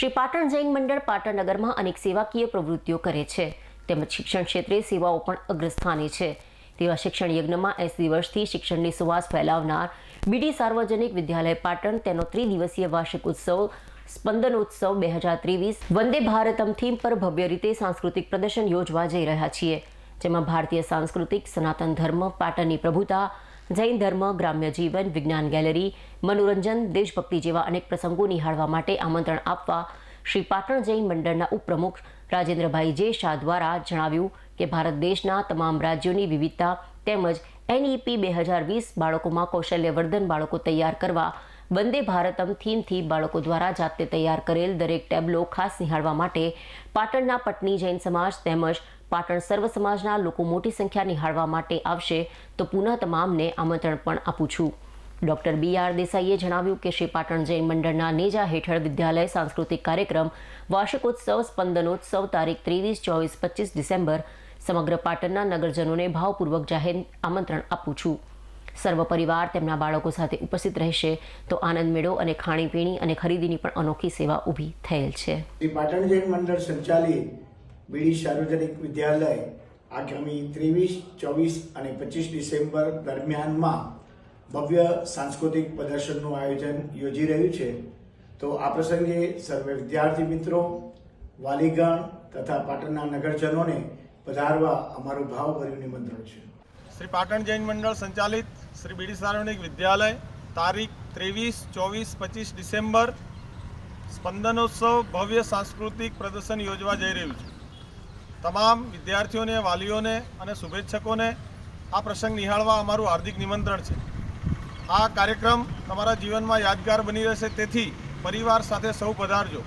શ્રી પાટણ જૈન મંડળ પાટણનગરમાં અનેક સેવાકીય પ્રવૃત્તિઓ કરે છે. તેમજ શિક્ષણ ક્ષેત્રે સેવાઓ પણ અગ્રસ્થાને છે. તેવા શિક્ષણ યજ્ઞમાં એસી વર્ષથી શિક્ષણની સુવાસ ફેલાવનાર બીડી સાર્વજનિક વિદ્યાલય પાટણ તેનો ત્રિદિવસીય વાર્ષિક ઉત્સવ સ્પંદનોત્સવ બે હજાર ત્રેવીસ વંદે ભારતમ થીમ પર ભવ્ય રીતે સાંસ્કૃતિક પ્રદર્શન યોજવા જઈ રહ્યા છીએ. જેમાં ભારતીય સાંસ્કૃતિક સનાતન ધર્મ પાટણની પ્રભુતા જૈન ધર્મ, ગ્રામ્ય જીવન, વિજ્ઞાન ગેલેરી, મનોરંજન, દેશભક્તિ જેવા અનેક પ્રસંગો નિહાળવા માટે આમંત્રણ આપવા શ્રી પાટણ જૈન મંડળના ઉપપ્રમુખ રાજેન્દ્રભાઈ જે શાહ દ્વારા જણાવ્યું કે ભારત દેશના તમામ રાજ્યોની વિવિધતા તેમજ એનઈપી બે હજાર વીસ બાળકોમાં કૌશલ્યવર્ધન બાળકો તૈયાર કરવા વંદે ભારતમ થીમથી બાળકો દ્વારા જાતે તૈયાર કરેલ દરેક ટેબ્લો ખાસ નિહાળવા માટે પાટણના પટની જૈન સમાજ તેમજ પાટણ સર્વ સમાજના લોકો મોટી સંખ્યા નિહાળવા માટે આવશે તો પુનઃ તમામને આમંત્રણ પણ આપું છું. ડોક્ટર બી આર દેસાઈએ જણાવ્યું કે શ્રી પાટણ જૈન મંડળના નેજા હેઠળ વિદ્યાલય સાંસ્કૃતિક કાર્યક્રમ વાર્ષિકોત્સવ સ્પંદનોત્સવ તારીખ ત્રેવીસ, ચોવીસ, પચીસ ડિસેમ્બર સમગ્ર પાટણના નગરજનોને ભાવપૂર્વક જાહેર આમંત્રણ આપું છું. સર્વ પરિવાર તેમના બાળકો સાથે ઉપસ્થિત રહેશે તો આનંદ મેળો અને ખાણીપીણી અને ખરીદીની પણ અનોખી સેવા ઊભી થયેલ છે. શ્રી પાટણ જૈન મંડળ સંચાલિત બીડી સાર્વજનિક વિદ્યાલય આગામી ત્રેવીસ ચોવીસ અને પચીસ ડિસેમ્બર દરમિયાનમાં ભવ્ય સાંસ્કૃતિક પ્રદર્શનનું આયોજન યોજી રહ્યું છે. તો આ પ્રસંગે સર્વે વિદ્યાર્થી મિત્રો વાલીગણ તથા પાટણના નગરજનોને પધારવા અમારું ભાવભર્યું નિમંત્રણ છે. શ્રી પાટણ જૈન મંડળ સંચાલિત શ્રી બીડી સાર્વજનિક વિદ્યાલય, તારીખ ત્રેવીસ, ચોવીસ, પચીસ ડિસેમ્બર, સ્પંદનોત્સવ ભવ્ય સાંસ્કૃતિક પ્રદર્શન યોજવા જઈ રહ્યું છે. તમામ વિદ્યાર્થીઓને, વાલીઓને અને શુભેચ્છકોને આ પ્રસંગ નિહાળવા અમારું હાર્દિક નિમંત્રણ છે. આ કાર્યક્રમ તમારા જીવનમાં યાદગાર બની રહેશે, તેથી પરિવાર સાથે સૌ પધારજો.